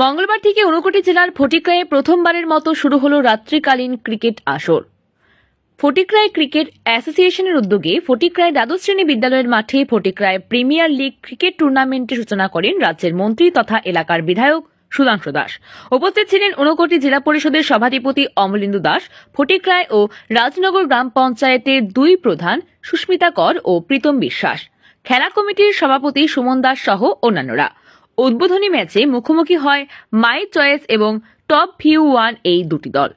মঙ্গলবার থেকে ঊনকোটি জেলার ফটিকরায়ে প্রথমবারের মতো শুরু হলো রাত্রিকালীন ক্রিকেট আসর। ফটিকরায় ক্রিকেট অ্যাসোসিয়েশনের উদ্যোগে ফটিকরায় দ্বাদশ শ্রেণি বিদ্যালয়ের মাঠে ফটিকরায় প্রিমিয়ার লিগ ক্রিকেট টুর্নামেন্টের সূচনা করেন রাজ্যের মন্ত্রী তথা এলাকার বিধায়ক সুধাংশু দাস। উপস্থিত ছিলেন ঊনকোটি জেলা পরিষদের সভাধিপতি অমলিন্দু দাস, ফটিকরায় ও রাজনগর গ্রাম পঞ্চায়েতের দুই প্রধান সুস্মিতা কর ও প্রীতম বিশ্বাস। খেলা কমিটির সভাপতি সুমন দাস সহ অন্যান্যরা। উদ্বোধনী ম্যাচে মুখোমুখি হয় মাই চয়েস এবং টপ ভিউ ওয়ান এই দুটি দল।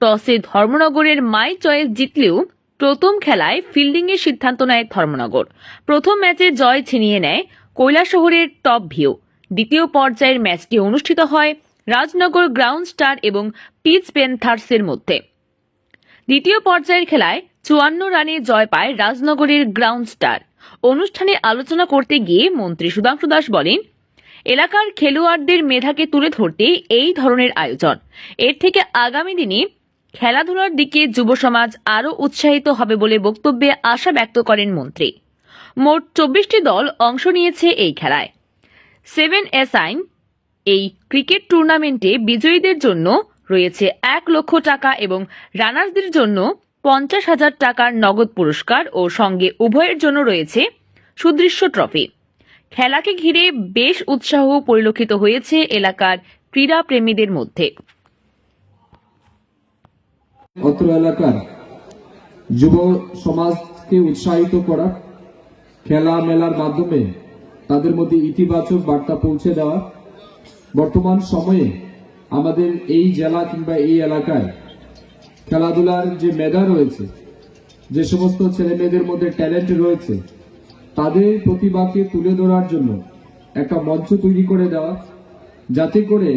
টসে ধর্মনগরের মাই চয়েস জিতলেও প্রথম খেলায় ফিল্ডিংয়ের সিদ্ধান্ত নেয় ধর্মনগর। প্রথম ম্যাচে জয় ছিনিয়ে নেয় কৈলাসহরের টপ ভিউ। দ্বিতীয় পর্যায়ের ম্যাচটি অনুষ্ঠিত হয় রাজনগর গ্রাউন্ড স্টার এবং পিচ পেন্থার্সের মধ্যে। দ্বিতীয় পর্যায়ের খেলায় চুয়ান্ন রানে জয় পায় রাজনগরের গ্রাউন্ড স্টার। অনুষ্ঠানে আলোচনা করতে গিয়ে মন্ত্রী সুধাংশু দাস বলেন এলাকার খেলোয়াড়দের মেধাকে তুলে ধরতে এই ধরনের আয়োজন। এর থেকে আগামী দিনে খেলাধুলার দিকে যুব সমাজ আরও উৎসাহিত হবে বলে বক্তব্যে আশা ব্যক্ত করেন মন্ত্রী। মোট চব্বিশটি দল অংশ নিয়েছে এই খেলায়। সেভেন এস আইন এই ক্রিকেট টুর্নামেন্টে বিজয়ীদের জন্য রয়েছে এক লক্ষ টাকা এবং রানার্সদের জন্য পঞ্চাশ হাজার টাকার নগদ পুরস্কার ও সঙ্গে উভয়ের জন্য রয়েছে সুদৃশ্য ট্রফি। খেলাকে ঘিরে বেশ উৎসাহ পরিলক্ষিত হয়েছে এলাকার ক্রীড়া প্রেমীদের মধ্যে। অত্র এলাকার যুব সমাজকে উৎসাহিত করা, খেলা মেলার মাধ্যমে তাদের মধ্যে ইতিবাচক বার্তা পৌঁছে দেওয়া। বর্তমান সময়ে আমাদের এই জেলা কিংবা এই এলাকায় খেলাধুলার যে মেধা রয়েছে, যে সমস্ত ছেলে মেয়েদের মধ্যে ট্যালেন্ট রয়েছে তাদের প্রতিভাকে তুলে ধরার জন্য একটা মঞ্চ তৈরি করে দেওয়া, যাতে করে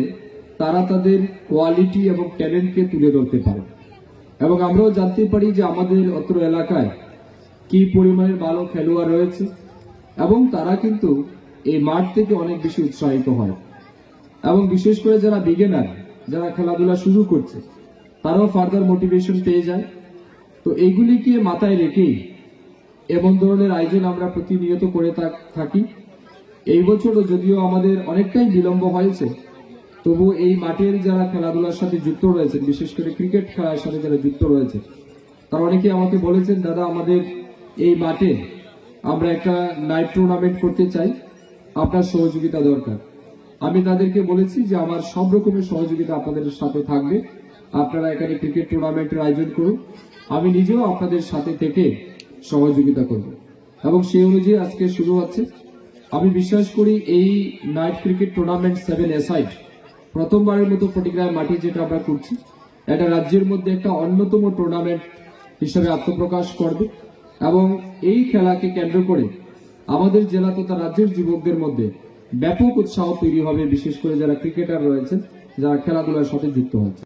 তারা তাদের কোয়ালিটি এবং ট্যালেন্টকে তুলে ধরতে পারে। এবং আমরাও জানতে পারি যে আমাদের অত্র এলাকায় কি পরিমাণের ভালো খেলোয়াড় রয়েছে এবং তারা কিন্তু এই মাঠ থেকে অনেক বেশি উৎসাহিত হয়। এবং বিশেষ করে যারা বিগেনার যারা খেলাধুলা শুরু করছে, তারাও ফার্দার মোটিভেশন পেয়ে যায়। তো এইগুলিকে মাথায় রেখেই এমন ধরনের আয়োজন আমরা প্রতিনিয়ত করে থাকি এই বছরও যদিও আমাদের অনেকটাই বিলম্ব হয়েছে, তবু এই মাঠের যারা খেলাধুলার সাথে যুক্ত রয়েছেন, বিশেষ করে ক্রিকেট খেলার সাথে যারা যুক্ত রয়েছে তারা অনেকে আমাকে বলেছেন, দাদা, আমাদের এই মাঠে আমরা একটা নাইট টুর্নামেন্ট করতে চাই, আপনার সহযোগিতা দরকার। আমি তাদেরকে বলেছি যে, আমার সব রকমের সহযোগিতা আপনাদের সাথে থাকবে। আপনারা এখানে ক্রিকেট টুর্নামেন্টের আয়োজন করুন। আমি নিজেও আপনাদের সাথে থেকে সহযোগিতা করব। এবং সেই অনুযায়ী আজকে শুরু হচ্ছে। আমি বিশ্বাস করি এই night cricket tournament seven a side প্রথমবারের মতো ফটিগ্রাম মাটি যেটা আমরা করছি, এটা রাজ্যের মধ্যে একটা অন্যতম টুর্নামেন্ট হিসেবে আত্মপ্রকাশ করবে। এবং এই খেলাকে কেন্দ্র করে আমাদের জেলা তথা রাজ্যের যুবকদের মধ্যে ব্যাপক উৎসাহ তৈরি হবে, বিশেষ করে যারা ক্রিকেটার রয়েছেন, যারা খেলাধুলার সাথে যুক্ত হচ্ছে